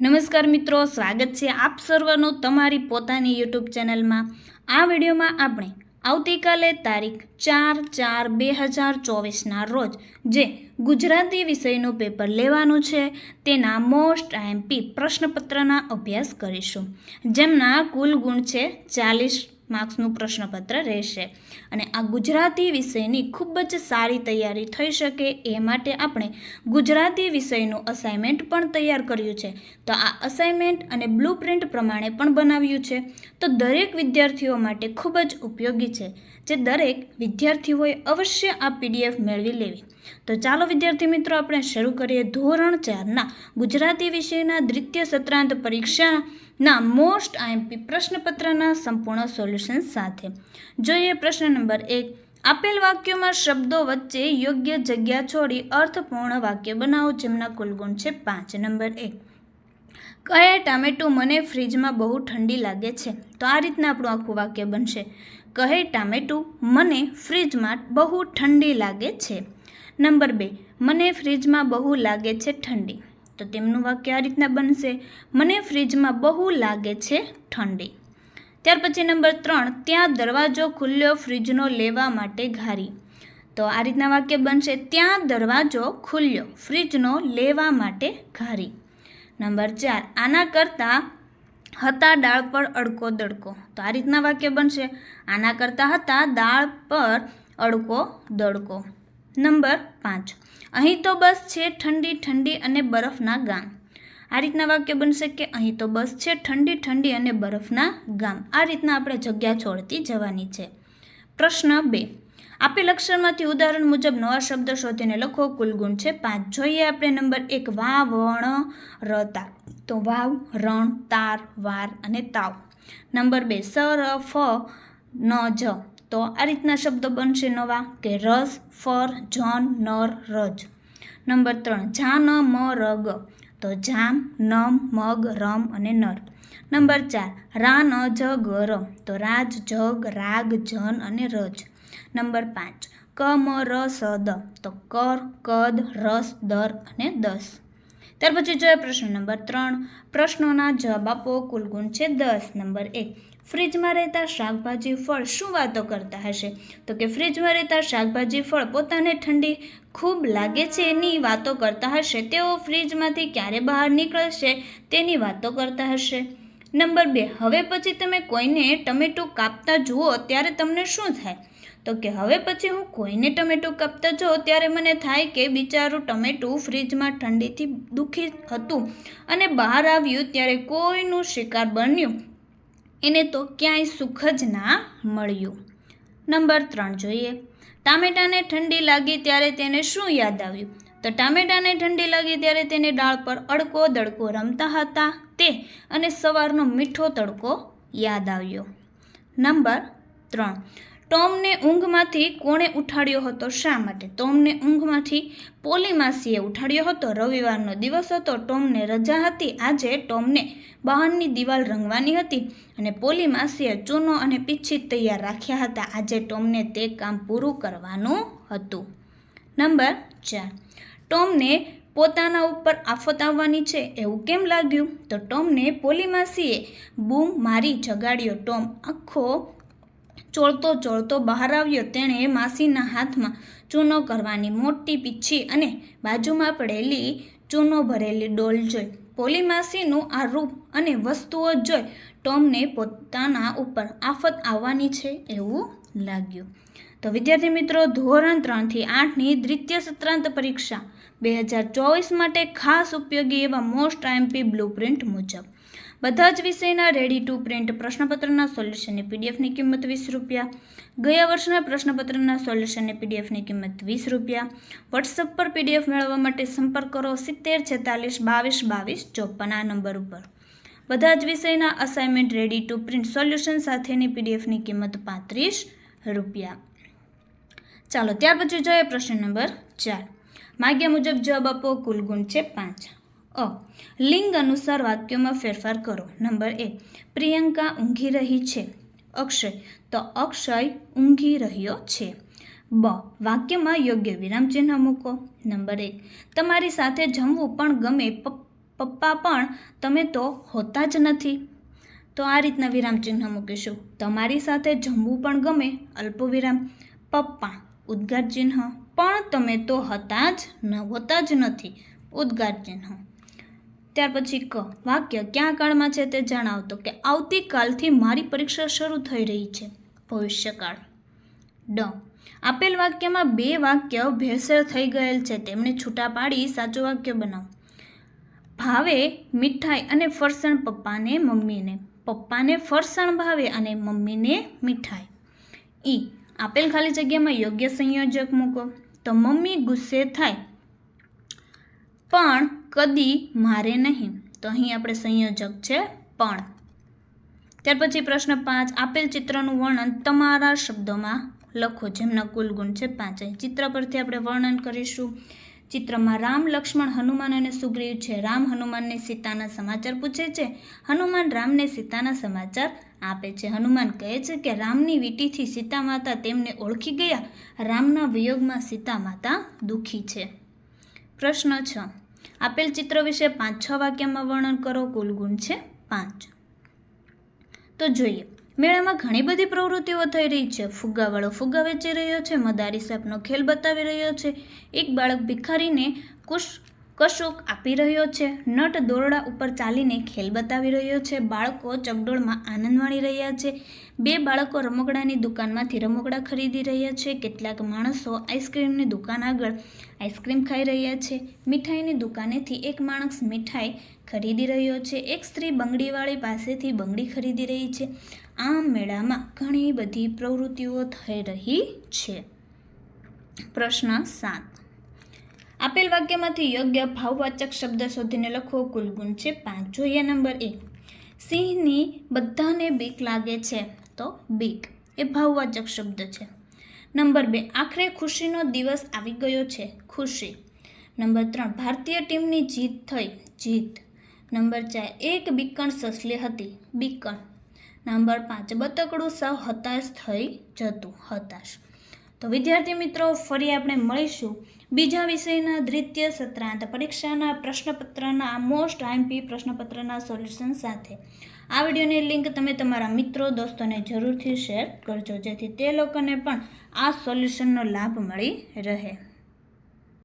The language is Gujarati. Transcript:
નમસ્કાર મિત્રો, સ્વાગત છે આપ સર્વનું તમારી પોતાની યુટ્યુબ ચેનલમાં. આ વિડીયોમાં આપણે આવતીકાલે તારીખ ચાર ચાર બે હજાર ચોવીસના રોજ જે ગુજરાતી વિષયનું પેપર લેવાનું છે, તેના મોસ્ટ આઈએમપી પ્રશ્નપત્રના અભ્યાસ કરીશું. જેમના કુલ ગુણ છે ચાલીસ માર્ક્સનું પ્રશ્નપત્ર રહેશે. અને આ ગુજરાતી વિષયની ખૂબ જ સારી તૈયારી થઈ શકે એ માટે આપણે ગુજરાતી વિષયનું અસાઇનમેન્ટ પણ તૈયાર કર્યું છે. તો આ અસાઇનમેન્ટ અને બ્લુ પ્રિન્ટ પ્રમાણે પણ બનાવ્યું છે. તો દરેક વિદ્યાર્થીઓ માટે ખૂબ જ ઉપયોગી છે. જે દરેક વિદ્યાર્થીઓએ અવશ્ય આ પીડીએફ મેળવી લેવી. તો ચાલો વિદ્યાર્થી મિત્રો, આપણે શરૂ કરીએ ધોરણ ચારના ગુજરાતી વિષયના દ્વિતીય સત્રાંત પરીક્ષાના મોસ્ટ આઈએમપી પ્રશ્નપત્રના સંપૂર્ણ સોલ્યુશન સાથે. જોઈએ પ્રશ્ન નંબર એક. આપેલ વાક્યોમાં શબ્દો વચ્ચે યોગ્ય જગ્યા છોડી અર્થપૂર્ણ વાક્ય બનાવો, જેમના કુલ ગુણ છે પાંચ. નંબર એક. કયા ટામેટું મને ફ્રીજમાં બહુ ઠંડી લાગે છે? તો આ રીતના આપણું આખું વાક્ય બનશે. કહે ટામેટું, મને ફ્રીજમાં બહુ ઠંડી લાગે છે. નંબર બે, મને ફ્રીજમાં બહુ લાગે છે ઠંડી. તો તેમનું વાક્ય આ રીતના બનશે, મને ફ્રીજમાં બહુ લાગે છે ઠંડી. ત્યાર પછી નંબર ત્રણ, ત્યાં દરવાજો ખુલ્યો ફ્રીજનો લેવા માટે ઘારી. તો આ રીતના વાક્ય બનશે, ત્યાં દરવાજો ખુલ્યો ફ્રીજનો લેવા માટે ઘારી. નંબર ચાર, આના કરતાં હતા દાળ પર અડકો દડકો. તો આ રીતના વાક્ય બનશે. આના કરતાં હતા દાળ પર અડકો દડકો. નંબર પાંચ. અહીં તો બસ છે ઠંડી ઠંડી અને બરફના ગામ. આ રીતના વાક્ય બનશે કે અહીં તો બસ છે ઠંડી ઠંડી અને બરફના ગામ. આ રીતના આપણે જગ્યા છોડતી જવાની છે. પ્રશ્ન બે. આપેલ અક્ષરમાંથી ઉદાહરણ મુજબ નવા શબ્દ શોધીને લખો. કુલ ગુણ છે પાંચ. જોઈએ આપણે નંબર એક વા વણ રતા. તો વાવ, રણ, તાર, વાર અને તાવ. નંબર બે, સ, ર, ફ, ન, જ. તો આ રીતના શબ્દો બનશે નવા કે રસ, ફર, જન, નર, રજ. નંબર ત્રણ જા ન મ ર ગ તો જામ નમ, મગ, રમ અને નર. નંબર ચાર રા ન જ ગ ર તો રાજ, જગ, રાગ, જન અને રજ. નંબર પાંચ. ક, મ, ર, સ, દ. તો કર, કદ, રસ, દર અને દસ. ત્યાર પછી જોઈએ પ્રશ્ન નંબર ત્રણ. પ્રશ્નોના જવાબ આપો. કુલ છે દસ. નંબર એક. ફ્રીજમાં રહેતા શાકભાજી, ફળ શું વાતો કરતા હશે? તો કે ફ્રીજમાં રહેતા શાકભાજી, ફળ પોતાને ઠંડી ખૂબ લાગે છે એની વાતો કરતા હશે. તેઓ ફ્રીજમાંથી ક્યારે બહાર નીકળશે તેની વાતો કરતા હશે. નંબર બે, હવે પછી તમે કોઈને ટમેટું કાપતા જુઓ ત્યારે તમને શું થાય? તો કે હવે પછી હું કોઈને ટમેટું કાપતા જોઉં ત્યારે મને થાય કે બિચારું ટમેટું ફ્રીજમાં ઠંડીથી દુઃખી હતું અને બહાર આવ્યું ત્યારે કોઈનું શિકાર બન્યું. એને તો ક્યાંય સુખ જ ના મળ્યું. નંબર ત્રણ જોઈએ. ટામેટાને ઠંડી લાગી ત્યારે તેને શું યાદ આવ્યું? તો ટામેટાને ઠંડી લાગી ત્યારે તેને ડાળ પર અડકો દડકો રમતા હતા તે અને સવારનો મીઠો તડકો યાદ આવ્યો. નંબર ત્રણ. ટોમને ઊંઘમાંથી કોણે ઉઠાડ્યો હતો શા માટે? ટોમને ઊંઘમાંથી પોલી માસીએ ઉઠાડ્યો હતો. રવિવારનો દિવસ હતો, ટોમને રજા હતી. આજે ટોમને બહારની દિવાલ રંગવાની હતી અને પોલી માસીએ ચૂનો અને પીછી તૈયાર રાખ્યા હતા. આજે ટોમને તે કામ પૂરું કરવાનું હતું. નંબર ચાર. ટોમને પોતાના ઉપર આફત આવવાની છે એવું કેમ લાગ્યું? તો ટોમને પોલીમાસીએ બૂમ મારી જગાડ્યો. ટોમ આખો ચોળતો ચોળતો બહાર આવ્યો. તેણે માસીના હાથમાં ચૂનો કરવાની મોટી પીછી અને બાજુમાં પડેલી ચૂનો ભરેલી ડોલ જોઈ. પોલીમાસીનું આ રૂપ અને વસ્તુઓ જોઈ ટોમને પોતાના ઉપર આફત આવવાની છે એવું લાગ્યું. તો વિદ્યાર્થી મિત્રો, ધોરણ ત્રણથી આઠની દ્વિતીય સત્રાંત પરીક્ષા બે હજાર ચોવીસ માટે ખાસ ઉપયોગી એવા મોસ્ટ આઈએમપી બ્લુ પ્રિન્ટ મુજબ. બધા જ વિષયના રેડી ટુ પ્રિન્ટ પ્રશ્નપત્રના સોલ્યુશનની પીડીએફની કિંમત વીસ રૂપિયા. ગયા વર્ષના પ્રશ્નપત્રના સોલ્યુશનની પીડીએફની કિંમત વીસ રૂપિયા. વોટ્સઅપ પર પીડીએફ મેળવવા માટે સંપર્ક કરો સિત્તેર છેતાલીસ બાવીસ બાવીસ ચોપન આ નંબર ઉપર. બધા જ વિષયના assignment ready to print solution સાથેની પીડીએફની કિંમત પાંત્રીસ રૂપિયા. ચાલો ત્યાર પછી જોઈએ પ્રશ્ન નંબર ચાર. માગ્યા મુજબ જવાબ આપો કુલ ગુણ છે પાંચ. અ. લિંગ અનુસાર વાક્યોમાં ફેરફાર કરો. નંબર એ. પ્રિયંકા ઊંઘી રહી છે. અક્ષય. તો અક્ષય ઊંઘી રહ્યો છે. બ. વાક્યમાં યોગ્ય વિરામચિહ્ન મૂકો. નંબર એક. તમારી સાથે જમવું પણ ગમે પપ્પા પણ તમે તો હોતા જ નથી. તો આ રીતના વિરામ ચિહ્ન મૂકીશું. તમારી સાથે જમવું પણ ગમે અલ્પવિરામ પપ્પા. ઉદ્ગાર ચિહ્ન. પણ તમે તો હતા જ ન, હોતા જ નથી. ઉદ્ગાર ચિહ્ન ત્યાર પછી ક, વાક્ય ક્યાં કાળમાં છે તે જણાવતો કે આવતીકાલથી મારી પરીક્ષા શરૂ થઈ રહી છે, ભવિષ્યકાળ. ડ, આપેલ વાક્યમાં બે વાક્ય ભેળસેળ થઈ ગયેલ છે, તેમણે છૂટા પાડી સાચું વાક્ય બનાવો. ભાવે મીઠાઈ અને ફરસાણ પપ્પાને, મમ્મીને. પપ્પાને ફરસાણ ભાવે અને મમ્મીને મીઠાઈ. ઈ, આપેલ ખાલી જગ્યામાં યોગ્ય સંયોજક મૂકો. તો મમ્મી ગુસ્સે થાય. પણ કદી મારે નહીં. તો અહીં આપણે સંયોજક છે પણ. ત્યાર પછી પ્રશ્ન પાંચ, આપેલ ચિત્રનું વર્ણન તમારા શબ્દોમાં લખો, જેમના કુલ ગુણ છે પાંચ. ચિત્ર પરથી આપણે વર્ણન કરીશું. ચિત્રમાં રામ, લક્ષ્મણ, હનુમાન અને સુગ્રીવ છે. રામ હનુમાનને સીતાના સમાચાર પૂછે છે. હનુમાન રામને સીતાના સમાચાર આપે છે. હનુમાન કહે છે કે રામની વીંટીથી સીતા માતા તેમને ઓળખી ગયા. રામના વિયોગમાં સીતા માતા દુઃખી છે. પ્રશ્ન છ. આપેલ ચિત્ર વિશે પાંચ છ વાક્યમાં વર્ણન કરો. કુલ ગુણ છે પાંચ. તો જોઈએ. મેળામાં ઘણી બધી પ્રવૃત્તિઓ થઈ રહી છે. ફુગ્ગાવાળો ફુગ્ગા વેચી રહ્યો છે, મદારી સાપનો ખેલ બતાવી રહ્યો છે. એક બાળક ભિખારીને કુશ કશુંક આપી રહ્યો છે. નટ દોરડા ઉપર ચાલીને ખેલ બતાવી રહ્યો છે. બાળકો ચકડોળમાં આનંદ માણી રહ્યા છે. બે બાળકો રમકડાની દુકાનમાંથી રમકડા ખરીદી રહ્યા છે. કેટલાક માણસો આઈસ્ક્રીમની દુકાન આગળ આઈસ્ક્રીમ ખાઈ રહ્યા છે. મીઠાઈની દુકાનેથી એક માણસ મીઠાઈ ખરીદી રહ્યો છે. એક સ્ત્રી બંગડીવાળી પાસેથી બંગડી ખરીદી રહી છે. આ મેળામાં ઘણી બધી પ્રવૃત્તિઓ થઈ રહી છે. પ્રશ્ન સાત. આપેલ વાક્યમાંથી યોગ્ય ભાવવાચક શબ્દ શોધીને લખો કુલ ગુણ છે પાંચ. જોઈએ નંબર એક. સિંહની બધાને બીક લાગે છે, તો બીક એ ભાવવાચક શબ્દ છે. નંબર બે. આખરે ખુશીનો દિવસ આવી ગયો છે, ખુશી. નંબર ત્રણ. ભારતીય ટીમની જીત થઈ, જીત. નંબર ચાર. એક બીકણ સસલી હતી, બીકણ. નંબર પાંચ. બતકડું સૌ હતાશ થઈ જતું, હતાશ. તો વિદ્યાર્થી મિત્રો, ફરી આપણે મળીશું. બીજા વિષયના દ્વિતીય સત્રાંત પરીક્ષાના પ્રશ્નપત્રના મોસ્ટ આઈમપી પ્રશ્નપત્રના સોલ્યુશન સાથે. આ વિડીયોની લિંક તમે તમારા મિત્રો, દોસ્તોને જરૂરથી શેર કરજો, જેથી તે લોકોને પણ આ સોલ્યુશનનો લાભ મળી રહે.